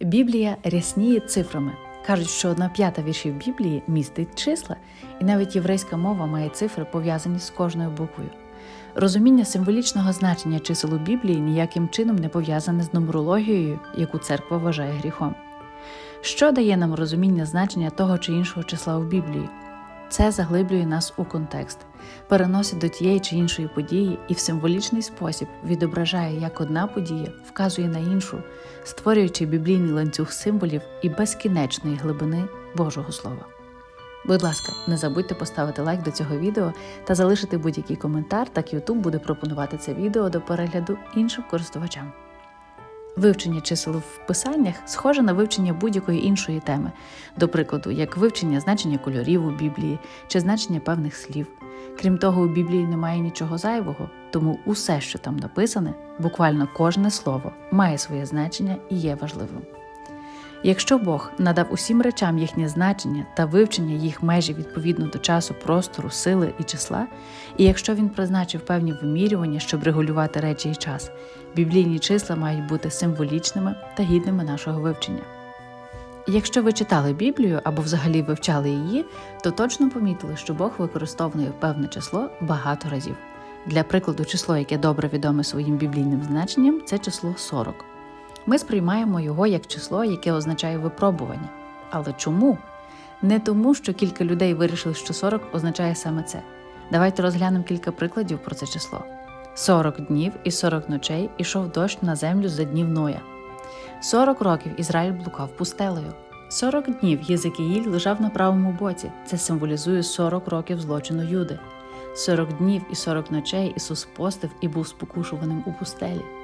Біблія рясніє цифрами. Кажуть, що одна п'ята віршів Біблії містить числа, і навіть єврейська мова має цифри, пов'язані з кожною буквою. Розуміння символічного значення чисел у Біблії ніяким чином не пов'язане з нумерологією, яку церква вважає гріхом. Що дає нам розуміння значення того чи іншого числа у Біблії? Це заглиблює нас у контекст, переносить до тієї чи іншої події і в символічний спосіб відображає, як одна подія вказує на іншу, створюючи біблійний ланцюг символів і безкінечної глибини Божого Слова. Будь ласка, не забудьте поставити лайк до цього відео та залишити будь-який коментар, так YouTube буде пропонувати це відео до перегляду іншим користувачам. Вивчення чисел в писаннях схоже на вивчення будь-якої іншої теми, до прикладу, як вивчення значення кольорів у Біблії чи значення певних слів. Крім того, у Біблії немає нічого зайвого, тому усе, що там написане, буквально кожне слово, має своє значення і є важливим. Якщо Бог надав усім речам їхнє значення та вивчення їх межі відповідно до часу, простору, сили і числа, і якщо він призначив певні вимірювання, щоб регулювати речі і час, біблійні числа мають бути символічними та гідними нашого вивчення. Якщо ви читали Біблію або взагалі вивчали її, то точно помітили, що Бог використовує певне число багато разів. Для прикладу, число, яке добре відоме своїм біблійним значенням, це число 40. Ми сприймаємо його як число, яке означає випробування. Але чому? Не тому, що кілька людей вирішили, що 40 означає саме це. Давайте розглянемо кілька прикладів про це число. 40 днів і 40 ночей ішов дощ на землю за днів Ноя. 40 років Ізраїль блукав пустелею. 40 днів Єзекіїль лежав на правому боці. Це символізує 40 років злочину Юди. 40 днів і 40 ночей Ісус постив і був спокушуваним у пустелі.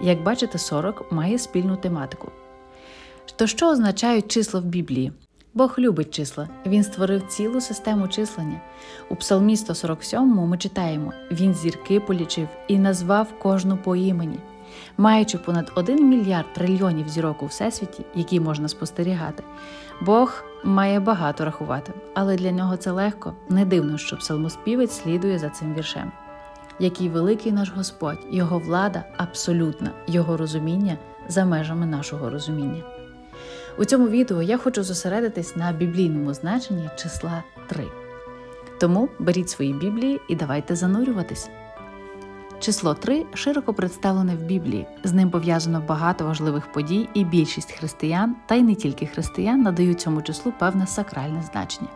Як бачите, 40 має спільну тематику. То що означають числа в Біблії? Бог любить числа, Він створив цілу систему числення. У Псалмі 147 ми читаємо: Він зірки полічив і назвав кожну по імені. Маючи понад 1 мільярд трильйонів зірок у всесвіті, які можна спостерігати, Бог має багато рахувати, але для нього це легко, не дивно, що псалмоспівець слідує за цим віршем. Який великий наш Господь, Його влада абсолютна, Його розуміння за межами нашого розуміння. У цьому відео я хочу зосередитись на біблійному значенні числа 3. Тому беріть свої біблії і давайте занурюватись. Число 3 широко представлене в Біблії. З ним пов'язано багато важливих подій, і більшість християн, та й не тільки християн, надають цьому числу певне сакральне значення.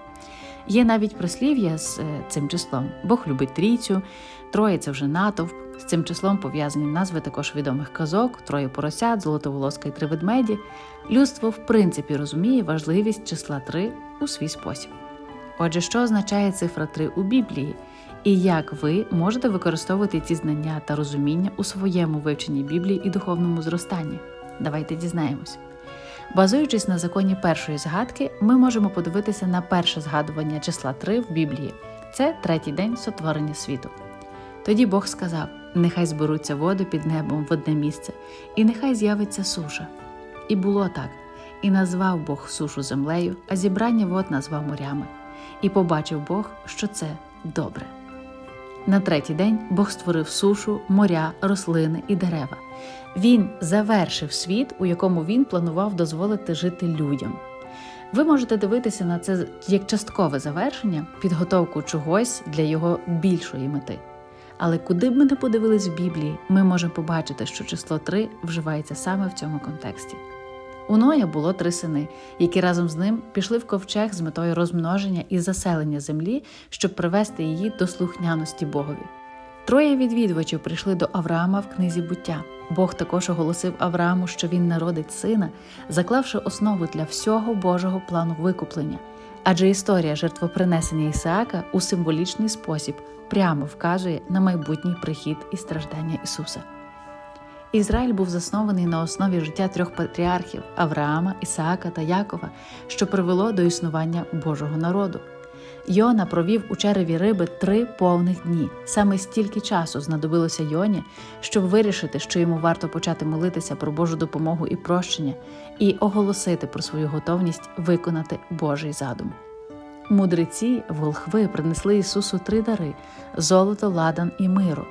Є навіть прислів'я з е, цим числом. Бог любить трійцю, троє це вже натовп. З цим числом пов'язані назви також відомих казок, троє поросят, золотоволоска і три ведмеді. Людство, в принципі, розуміє важливість числа 3 у свій спосіб. Отже, що означає цифра 3 у Біблії, і як ви можете використовувати ці знання та розуміння у своєму вивченні Біблії і духовному зростанні? Давайте дізнаємось. Базуючись на законі першої згадки, ми можемо подивитися на перше згадування числа 3 в Біблії. Це третій день сотворення світу. Тоді Бог сказав: Нехай зберуться води під небом в одне місце, і нехай з'явиться суша. І було так. І назвав Бог сушу землею, а зібрання вод назвав морями. І побачив Бог, що це добре. На третій день Бог створив сушу, моря, рослини і дерева. Він завершив світ, у якому він планував дозволити жити людям. Ви можете дивитися на це як часткове завершення, підготовку чогось для його більшої мети. Але куди б ми не подивились в Біблії, ми можемо побачити, що число 3 вживається саме в цьому контексті. У Ноя було три сини, які разом з ним пішли в ковчег з метою розмноження і заселення землі, щоб привести її до слухняності Богові. Троє відвідувачів прийшли до Авраама в книзі буття. Бог також оголосив Аврааму, що він народить сина, заклавши основу для всього Божого плану викуплення. Адже історія жертвопринесення Ісаака у символічний спосіб прямо вказує на майбутній прихід і страждання Ісуса. Ізраїль був заснований на основі життя трьох патріархів Авраама, Ісаака та Якова, що привело до існування Божого народу. Йона провів у череві риби три повних дні. Саме стільки часу знадобилося Йоні, щоб вирішити, що йому варто почати молитися про Божу допомогу і прощення, і оголосити про свою готовність виконати Божий задум. Мудреці, волхви принесли Ісусу три дари золото, ладан і миру.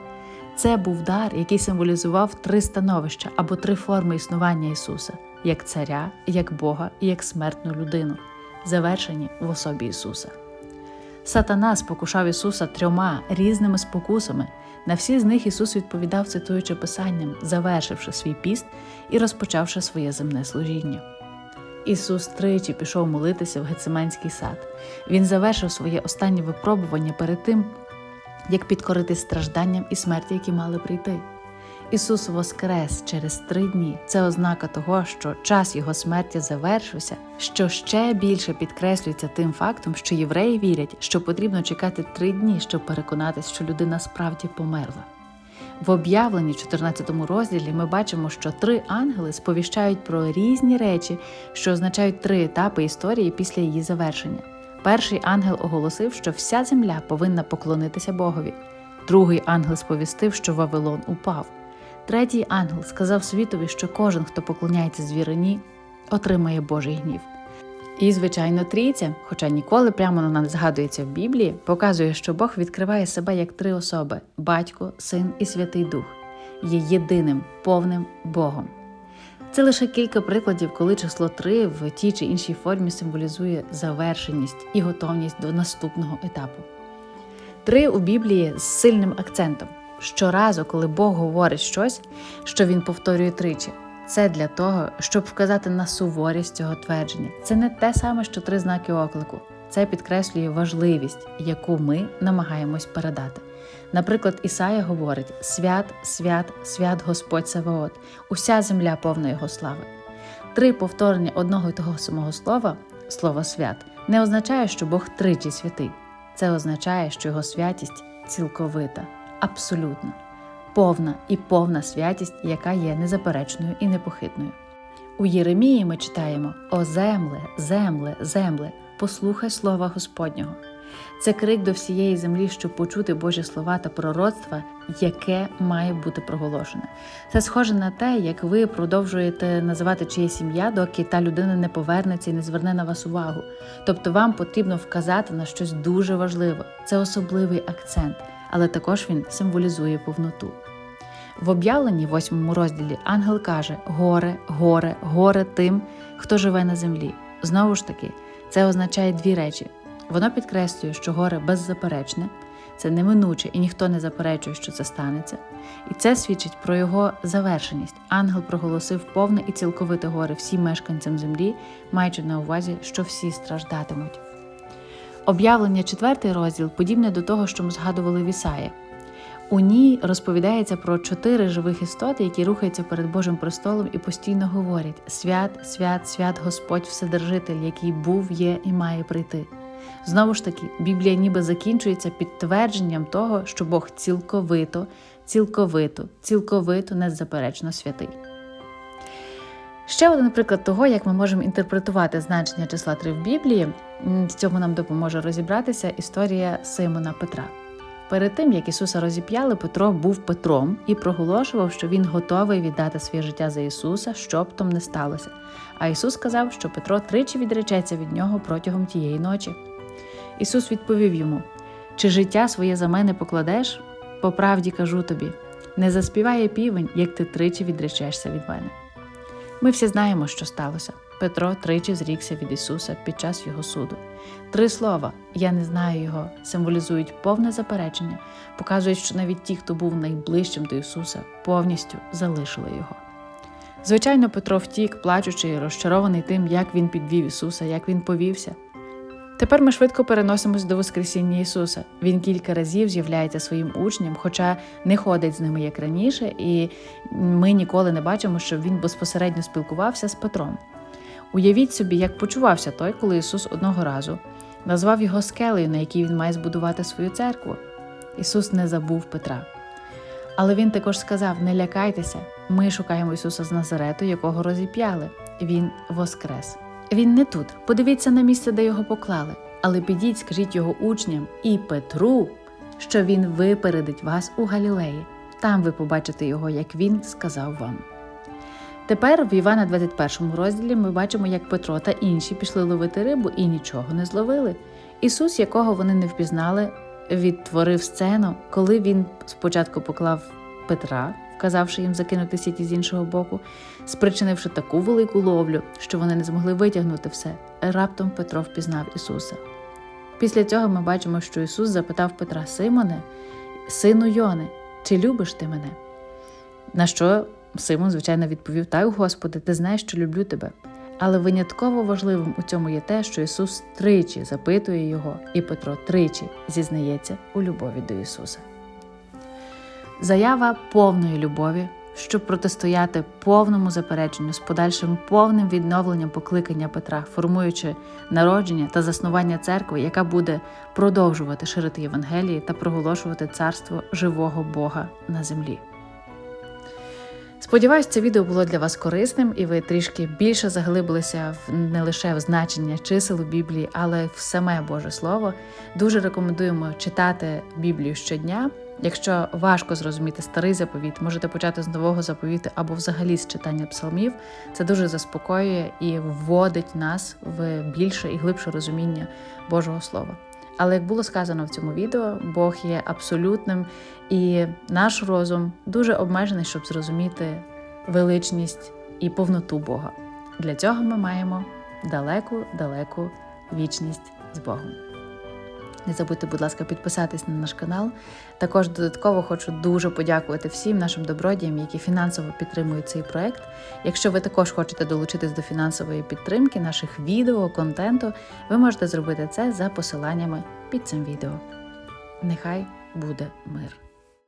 Це був дар, який символізував три становища або три форми існування Ісуса як царя, як Бога і як смертну людину, завершені в особі Ісуса. Сатана спокушав Ісуса трьома різними спокусами. На всі з них Ісус відповідав, цитуючи Писанням, завершивши свій піст і розпочавши своє земне служіння. Ісус тричі пішов молитися в Гециманський сад. Він завершив своє останнє випробування перед тим, як підкоритись стражданням і смерті, які мали прийти. Ісус воскрес через три дні. Це ознака того, що час Його смерті завершився, що ще більше підкреслюється тим фактом, що євреї вірять, що потрібно чекати три дні, щоб переконатись, що людина справді померла. В об'явленні 14 розділі ми бачимо, що три ангели сповіщають про різні речі, що означають три етапи історії після її завершення. Перший ангел оголосив, що вся земля повинна поклонитися Богові. Другий ангел сповістив, що Вавилон упав. Третій ангел сказав світові, що кожен, хто поклоняється звірині, отримає Божий гнів. І, звичайно, трійця, хоча ніколи прямо вона не згадується в Біблії, показує, що Бог відкриває себе як три особи: батько, син і святий Дух, є єдиним повним Богом. Це лише кілька прикладів, коли число три в тій чи іншій формі символізує завершеність і готовність до наступного етапу. Три у Біблії з сильним акцентом. Щоразу, коли Бог говорить щось, що він повторює тричі, це для того, щоб вказати на суворість цього твердження. Це не те саме, що три знаки оклику. Це підкреслює важливість, яку ми намагаємось передати. Наприклад, Ісая говорить: свят, свят, свят Господь Саваот, уся земля повна Його слави. Три повторення одного й того самого слова, слово свят, не означає, що Бог тричі святий. Це означає, що його святість цілковита, абсолютна, повна і повна святість, яка є незаперечною і непохитною. У Єремії ми читаємо О земле, земле, земле, послухай слова Господнього. Це крик до всієї землі, щоб почути Божі слова та пророцтва, яке має бути проголошене. Це схоже на те, як ви продовжуєте називати чиєсь ім'я, доки та людина не повернеться і не зверне на вас увагу. Тобто вам потрібно вказати на щось дуже важливе. Це особливий акцент, але також він символізує повноту. В об'явленні, восьмому розділі, ангел каже: горе, горе, горе тим, хто живе на землі. Знову ж таки, це означає дві речі. Воно підкреслює, що горе беззаперечне, це неминуче, і ніхто не заперечує, що це станеться. І це свідчить про його завершеність. Ангел проголосив повне і цілковите горе всім мешканцям землі, маючи на увазі, що всі страждатимуть. Об'явлення, четвертий розділ, подібне до того, що ми згадували в Ісаї. У ній розповідається про чотири живих істоти, які рухаються перед Божим престолом і постійно говорять: Свят, свят, свят Господь Вседержитель, який був, є і має прийти. Знову ж таки, Біблія ніби закінчується підтвердженням того, що Бог цілковито, цілковито, цілковито незаперечно святий. Ще один приклад того, як ми можемо інтерпретувати значення числа 3 в Біблії, в цьому нам допоможе розібратися історія Симона Петра. Перед тим, як Ісуса розіп'яли, Петро був Петром і проголошував, що він готовий віддати своє життя за Ісуса, що б там не сталося. А Ісус сказав, що Петро тричі відречеться від нього протягом тієї ночі. Ісус відповів йому: Чи життя своє за мене покладеш? По правді кажу тобі, не заспіває півень, як ти тричі відречешся від мене. Ми всі знаємо, що сталося. Петро тричі зрікся від Ісуса під час його суду. Три слова Я не знаю його символізують повне заперечення, показують, що навіть ті, хто був найближчим до Ісуса, повністю залишили його. Звичайно, Петро втік, плачучи і розчарований тим, як він підвів Ісуса, як він повівся. Тепер ми швидко переносимось до Воскресіння Ісуса. Він кілька разів з'являється своїм учням, хоча не ходить з ними як раніше, і ми ніколи не бачимо, що він безпосередньо спілкувався з Петром. Уявіть собі, як почувався той, коли Ісус одного разу назвав його скелею, на якій він має збудувати свою церкву. Ісус не забув Петра. Але Він також сказав: не лякайтеся, ми шукаємо Ісуса з Назарету, якого розіп'яли. Він воскрес. Він не тут. Подивіться на місце, де його поклали. Але підіть, скажіть його учням і Петру, що він випередить вас у Галілеї. Там ви побачите його, як він сказав вам. Тепер в Івана 21 розділі ми бачимо, як Петро та інші пішли ловити рибу і нічого не зловили. Ісус, якого вони не впізнали, відтворив сцену, коли він спочатку поклав Петра вказавши їм закинути сіті з іншого боку, спричинивши таку велику ловлю, що вони не змогли витягнути все. Раптом Петро впізнав Ісуса. Після цього ми бачимо, що Ісус запитав Петра Симоне, сину Йони, чи любиш ти мене? На що Симон, звичайно, відповів: Так, Господи, ти знаєш, що люблю тебе. Але винятково важливим у цьому є те, що Ісус тричі запитує його, і Петро тричі зізнається у любові до Ісуса. Заява повної любові, щоб протистояти повному запереченню з подальшим повним відновленням покликання Петра, формуючи народження та заснування церкви, яка буде продовжувати ширити Євангелії та проголошувати царство живого Бога на землі. Сподіваюсь, це відео було для вас корисним, і ви трішки більше заглибилися в не лише в значення чисел у Біблії, але й в саме Боже Слово. Дуже рекомендуємо читати Біблію щодня. Якщо важко зрозуміти старий заповіт, можете почати з нового заповіту або взагалі з читання псалмів. Це дуже заспокоює і вводить нас в більше і глибше розуміння Божого Слова. Але як було сказано в цьому відео, Бог є абсолютним, і наш розум дуже обмежений, щоб зрозуміти величність і повноту Бога. Для цього ми маємо далеку-далеку вічність з Богом. Не забудьте, будь ласка, підписатись на наш канал. Також додатково хочу дуже подякувати всім нашим добродіям, які фінансово підтримують цей проект. Якщо ви також хочете долучитись до фінансової підтримки наших відео, контенту, ви можете зробити це за посиланнями під цим відео. Нехай буде мир!